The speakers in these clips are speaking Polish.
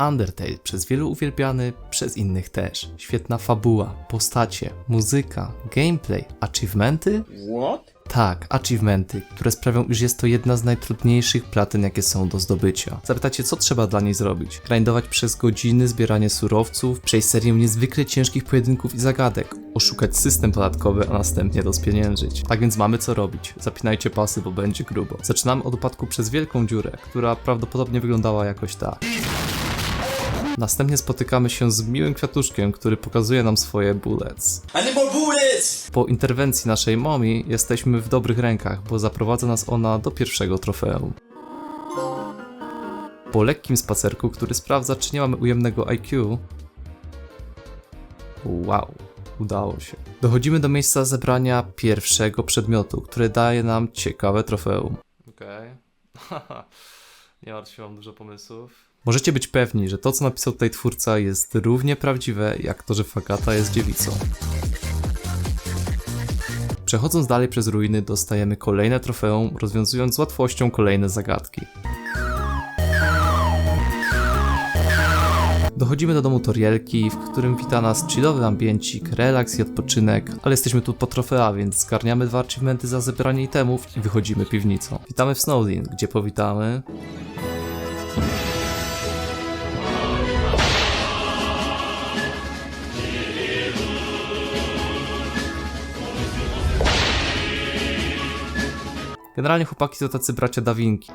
Undertale przez wielu uwielbiany, przez innych też. Świetna fabuła, postacie, muzyka, gameplay, achievementy? What? Tak, achievementy, które sprawią, iż jest to jedna z najtrudniejszych platyn, jakie są do zdobycia. Zapytacie, co trzeba dla niej zrobić? Grindować przez godziny, zbieranie surowców, przejść serię niezwykle ciężkich pojedynków i zagadek, oszukać system podatkowy, a następnie to spieniężyć. Tak więc mamy co robić. Zapinajcie pasy, bo będzie grubo. Zaczynamy od upadku przez wielką dziurę, która prawdopodobnie wyglądała jakoś tak. Następnie spotykamy się z miłym kwiatuszkiem, który pokazuje nam swoje bullets. Po interwencji naszej momi jesteśmy w dobrych rękach, bo zaprowadza nas ona do pierwszego trofeum. Po lekkim spacerku, który sprawdza, czy nie mamy ujemnego IQ. Wow, udało się. Dochodzimy do miejsca zebrania pierwszego przedmiotu, które daje nam ciekawe trofeum. Okej. nie martw się, mam dużo pomysłów. Możecie być pewni, że to, co napisał tutaj twórca, jest równie prawdziwe, jak to, że Fagata jest dziewicą. Przechodząc dalej przez ruiny, dostajemy kolejne trofeum, rozwiązując z łatwością kolejne zagadki. Dochodzimy do domu Torielki, w którym wita nas chillowy ambiencik, relaks i odpoczynek, ale jesteśmy tu po trofea, więc zgarniamy dwa achievementy za zebranie itemów i wychodzimy piwnicą. Witamy w Snowdin, gdzie powitamy... Generalnie chłopaki to tacy bracia Dawinki.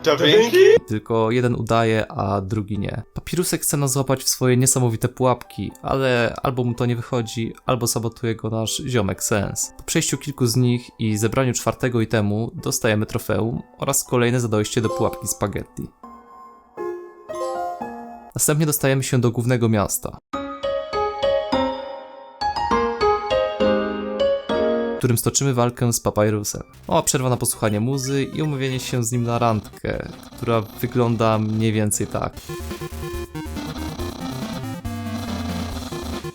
Tylko jeden udaje, a drugi nie. Papirusek chce nas złapać w swoje niesamowite pułapki, ale albo mu to nie wychodzi, albo sabotuje go nasz ziomek Sens. Po przejściu kilku z nich i zebraniu czwartego itemu dostajemy trofeum oraz kolejne za dojście do pułapki spaghetti. Następnie dostajemy się do głównego miasta. Którym stoczymy walkę z Papyrusem. Mała przerwa na posłuchanie muzy i umówienie się z nim na randkę, która wygląda mniej więcej tak.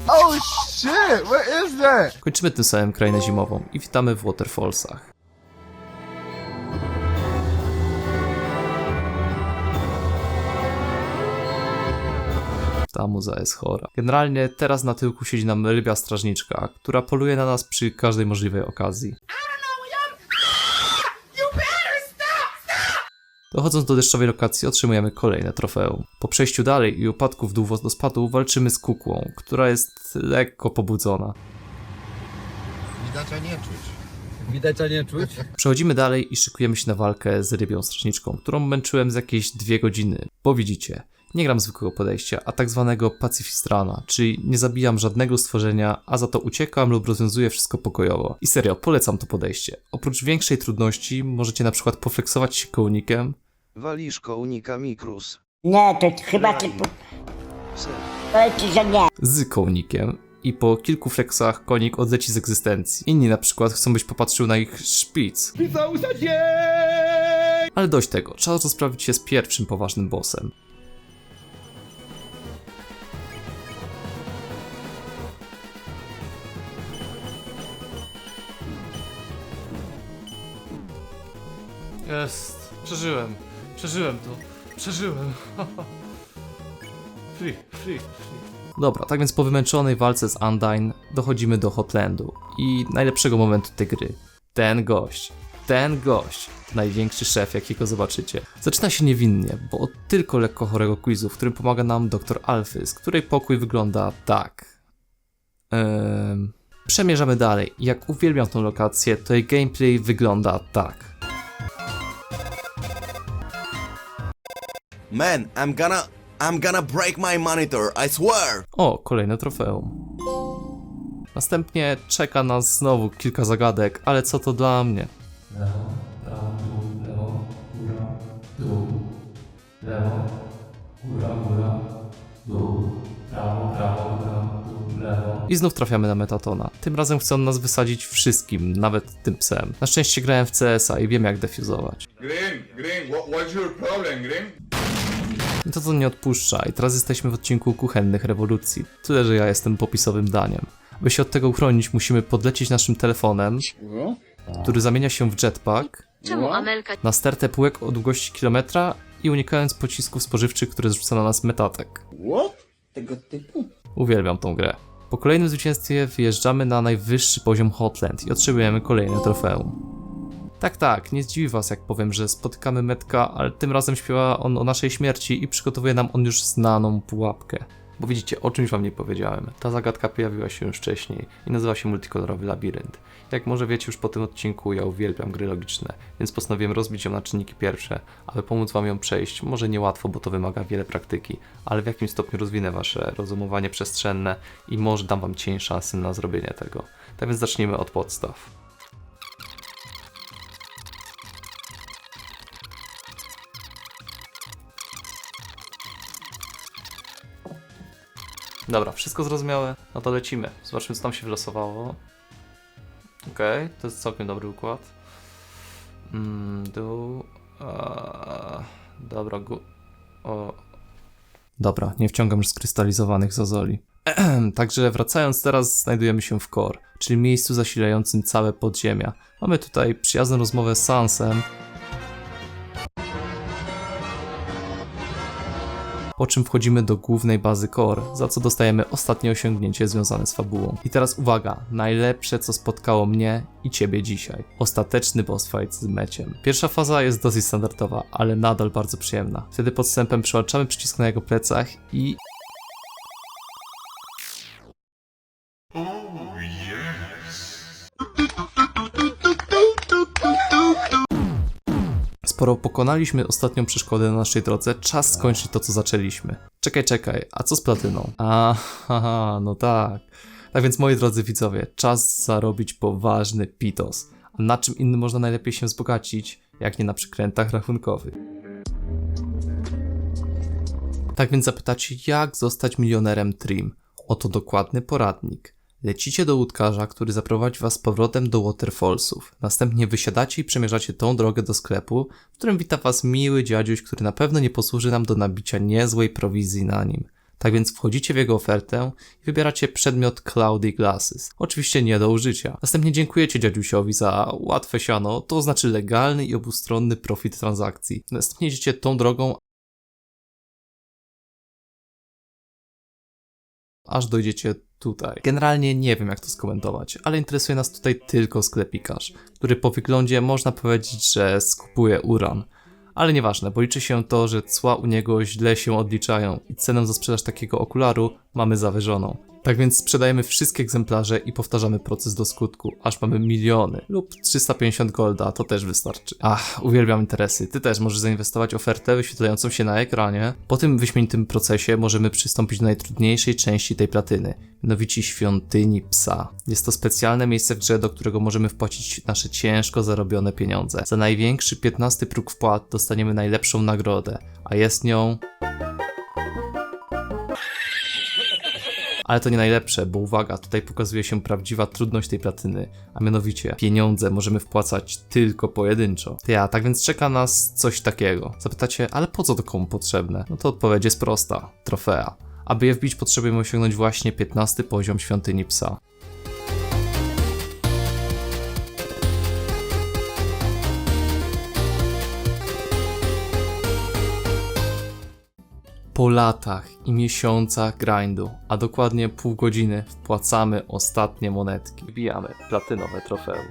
Oh shit, what is that? Kończymy tym samym krainę zimową i witamy w Waterfallsach. Ta muza jest chora. Generalnie teraz na tyłku siedzi nam rybia strażniczka, która poluje na nas przy każdej możliwej okazji. Dochodząc do deszczowej lokacji otrzymujemy kolejne trofeum. Po przejściu dalej i upadku w dół wodospadu walczymy z kukłą, która jest lekko pobudzona. Widać, a nie czuć. Widać, a nie czuć? Przechodzimy dalej i szykujemy się na walkę z rybią strażniczką, którą męczyłem z jakieś dwie godziny. Bo widzicie, nie gram zwykłego podejścia, a tak zwanego pacyfistrana, czyli nie zabijam żadnego stworzenia, a za to uciekam lub rozwiązuję wszystko pokojowo. I serio, polecam to podejście. Oprócz większej trudności możecie na przykład pofleksować się kołnikiem, Walisz kołnika Mikrus. Nie, to chyba ty... Ci, że nie. z kołnikiem i po kilku flexach konik odleci z egzystencji. Inni na przykład chcą byś popatrzył na ich szpic. Ale dość tego, czas rozprawić się z pierwszym poważnym bossem. Jest, przeżyłem, przeżyłem to, przeżyłem. free, free, free. Dobra, tak więc po wymęczonej walce z Undyne dochodzimy do Hotlandu i najlepszego momentu tej gry. Ten gość, ten gość, największy szef jakiego zobaczycie. Zaczyna się niewinnie, bo od tylko lekko chorego quizu, w którym pomaga nam dr Alfy, której pokój wygląda tak. Ehm... Przemierzamy dalej. Jak uwielbiam tą lokację, to jej gameplay wygląda tak. Man, I'm gonna I'm gonna break my monitor, I swear! O, kolejne trofeum. Następnie czeka nas znowu kilka zagadek, ale co to dla mnie? I znów trafiamy na Metatona. Tym razem chce on nas wysadzić wszystkim, nawet tym psem. Na szczęście grałem w CS-a i wiem jak defuzować. Green, Green, what, what's your problem, Green? To nie odpuszcza i teraz jesteśmy w odcinku kuchennych rewolucji. Tyle, że ja jestem popisowym daniem. By się od tego uchronić, musimy podlecieć naszym telefonem, który zamienia się w jetpack, Czemu Amelka na stertę półek o długości kilometra i unikając pocisków spożywczych, które zrzuca na nas metatek. What? Tego typu? Uwielbiam tą grę. Po kolejnym zwycięstwie wyjeżdżamy na najwyższy poziom Hotland i otrzymujemy kolejne trofeum. Tak, tak, nie zdziwi was jak powiem, że spotykamy Metka, ale tym razem śpiewa on o naszej śmierci i przygotowuje nam on już znaną pułapkę. Bo widzicie, o czymś wam nie powiedziałem. Ta zagadka pojawiła się już wcześniej i nazywa się multikolorowy labirynt. Jak może wiecie już po tym odcinku, ja uwielbiam gry logiczne, więc postanowiłem rozbić ją na czynniki pierwsze, aby pomóc wam ją przejść. Może niełatwo, bo to wymaga wiele praktyki, ale w jakimś stopniu rozwinę wasze rozumowanie przestrzenne i może dam wam cień szansy na zrobienie tego. Tak więc zacznijmy od podstaw. Dobra, wszystko zrozumiałe? No to lecimy. Zobaczmy, co tam się wylosowało. Okej, to jest całkiem dobry układ. Mm, dół. A, dobra, gó... O. Dobra, nie wciągam już skrystalizowanych zozoli. Także wracając teraz, znajdujemy się w Core, czyli miejscu zasilającym całe podziemia. Mamy tutaj przyjazną rozmowę z Sansem, po czym wchodzimy do głównej bazy Core, za co dostajemy ostatnie osiągnięcie związane z fabułą. I teraz uwaga, najlepsze co spotkało mnie i ciebie dzisiaj. Ostateczny boss fight z meciem. Pierwsza faza jest dosyć standardowa, ale nadal bardzo przyjemna. Wtedy podstępem przełączamy przycisk na jego plecach i... Skoro pokonaliśmy ostatnią przeszkodę na naszej drodze, czas skończyć to, co zaczęliśmy. Czekaj, czekaj, a co z platyną? A, haha, no tak. Tak więc, moi drodzy widzowie, czas zarobić poważny pitos. A na czym innym można najlepiej się wzbogacić, jak nie na przykrętach rachunkowych? Tak więc zapytacie, jak zostać milionerem Trim? Oto dokładny poradnik. Lecicie do łódkarza, który zaprowadzi was powrotem do Waterfallsów. Następnie wysiadacie i przemierzacie tą drogę do sklepu, w którym wita was miły dziadziuś, który na pewno nie posłuży nam do nabicia niezłej prowizji na nim. Tak więc wchodzicie w jego ofertę i wybieracie przedmiot Cloudy Glasses. Oczywiście nie do użycia. Następnie dziękujecie dziadziusiowi za łatwe siano, to znaczy legalny i obustronny profit transakcji. Następnie idziecie tą drogą, aż dojdziecie tutaj. Generalnie nie wiem jak to skomentować, ale interesuje nas tutaj tylko sklepikarz, który po wyglądzie można powiedzieć, że skupuje uran. Ale nieważne, bo liczy się to, że cła u niego źle się odliczają i cenę za sprzedaż takiego okularu mamy zawyżoną. Tak więc sprzedajemy wszystkie egzemplarze i powtarzamy proces do skutku, aż mamy miliony lub 350 golda, to też wystarczy. Ach, uwielbiam interesy. Ty też możesz zainwestować ofertę wyświetlającą się na ekranie. Po tym wyśmienitym procesie możemy przystąpić do najtrudniejszej części tej platyny, mianowicie świątyni psa. Jest to specjalne miejsce w grze, do którego możemy wpłacić nasze ciężko zarobione pieniądze. Za największy 15 próg wpłat dostaniemy najlepszą nagrodę, a jest nią Ale to nie najlepsze, bo uwaga, tutaj pokazuje się prawdziwa trudność tej platyny, a mianowicie pieniądze możemy wpłacać tylko pojedynczo. Ja, tak więc czeka nas coś takiego. Zapytacie, ale po co to komu potrzebne? No to odpowiedź jest prosta. Trofea. Aby je wbić potrzebujemy osiągnąć właśnie 15 poziom świątyni psa. po latach i miesiącach grindu, a dokładnie pół godziny, wpłacamy ostatnie monetki. Wbijamy platynowe trofeum.